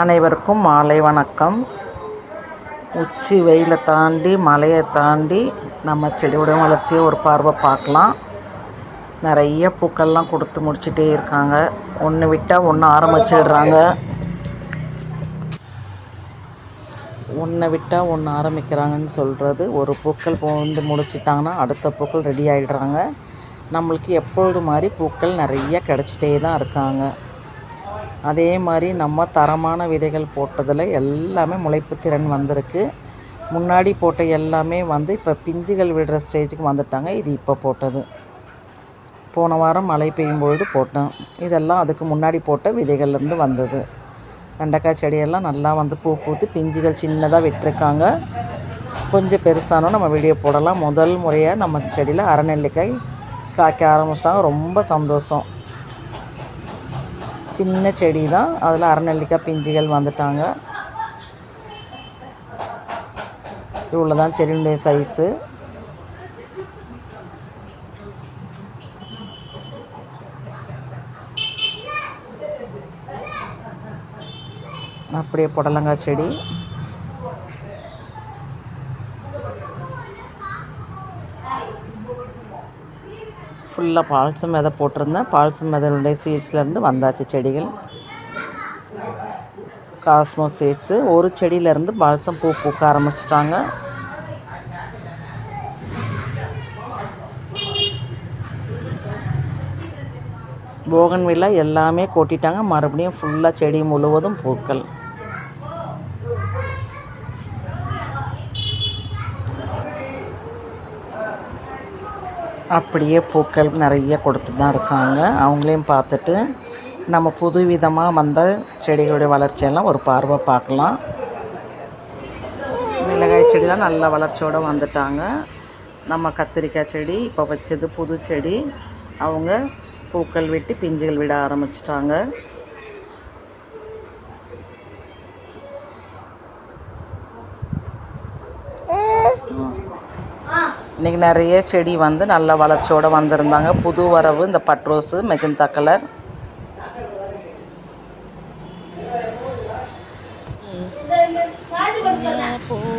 அனைவருக்கும் மாலை வணக்கம். உச்சி வெயிலை தாண்டி மலையை தாண்டி நம்ம செடியோட வளர்ச்சியை ஒரு பார்வை பார்க்கலாம். நிறைய பூக்கள்லாம் கொடுத்து முடிச்சுட்டே இருக்காங்க. ஒன்று விட்டால் ஒன்று ஆரம்பிச்சிடுறாங்க. ஒன்றை விட்டால் ஒன்று ஆரம்பிக்கிறாங்கன்னு சொல்கிறது ஒரு பூக்கள் வந்து முடிச்சிட்டாங்கன்னா அடுத்த பூக்கள் ரெடி ஆகிடுறாங்க நம்மளுக்கு எப்பொழுது மாதிரி பூக்கள் நிறைய கிடச்சிட்டே தான் இருக்காங்க. அதே மாதிரி நம்ம தரமான விதைகள் போட்டதில் எல்லாமே முளைப்பு திறன் வந்திருக்கு. முன்னாடி போட்ட எல்லாமே வந்து இப்போ பிஞ்சுகள் விடுற ஸ்டேஜுக்கு வந்துட்டாங்க. இது இப்போ போட்டது. போன வாரம் மழை பெய்யும் பொழுது போட்டேன். இதெல்லாம் அதுக்கு முன்னாடி போட்ட விதைகள்லேருந்து வந்தது. வெண்டைக்காய் செடியெல்லாம் நல்லா வந்து பூ பூத்து பிஞ்சுகள் சின்னதாக விட்டுருக்காங்க. கொஞ்சம் பெருசானோ நம்ம வீடியோ போடலாம். முதல் முறையாக நம்ம செடியில் அரைநெல்லிக்காய் காய்க்க ஆரம்பிச்சிட்டாங்க. ரொம்ப சந்தோஷம். சின்ன செடி தான். அதில் அரைநெல்லிக்காய் பிஞ்சுகள் வந்துட்டாங்க. இவ்வளோ தான் செடியினுடைய சைஸு அப்படியே புடலங்காய் செடி. ஃபுல்லாக பால்சம் விதை போட்டிருந்தேன். பால்சம் விதையுடைய சீட்ஸ்லேருந்து வந்தாச்சு செடிகள். காஸ்மோ சீட்ஸு ஒரு செடியிலேருந்து பால்சம் பூ பூக்க ஆரம்பிச்சிட்டாங்க. போகன்வில்லா எல்லாமே கொட்டிட்டாங்க. மறுபடியும் ஃபுல்லாக செடி முழுவதும் பூக்கள். அப்படியே பூக்கள் நிறைய கொடுத்து தான் இருக்காங்க. அவங்களையும் பார்த்துட்டு நம்ம புது விதமாக வந்த செடிகளுடைய வளர்ச்சியெல்லாம் ஒரு பார்வை பார்க்கலாம். மிளகாய் செடிலாம் நல்ல வளர்ச்சியோடு வந்துட்டாங்க. நம்ம கத்திரிக்காய் செடி இப்போ வச்சது புது செடி. அவங்க பூக்கள் விட்டு பிஞ்சுகள் விட ஆரம்பிச்சிட்டாங்க. இன்றைக்கி நிறைய செடி வந்து நல்ல வளர்ச்சியோடு வந்திருந்தாங்க. புது வரவு இந்த பட்ரோஸு மெஜந்தா கலர். போகிறவளே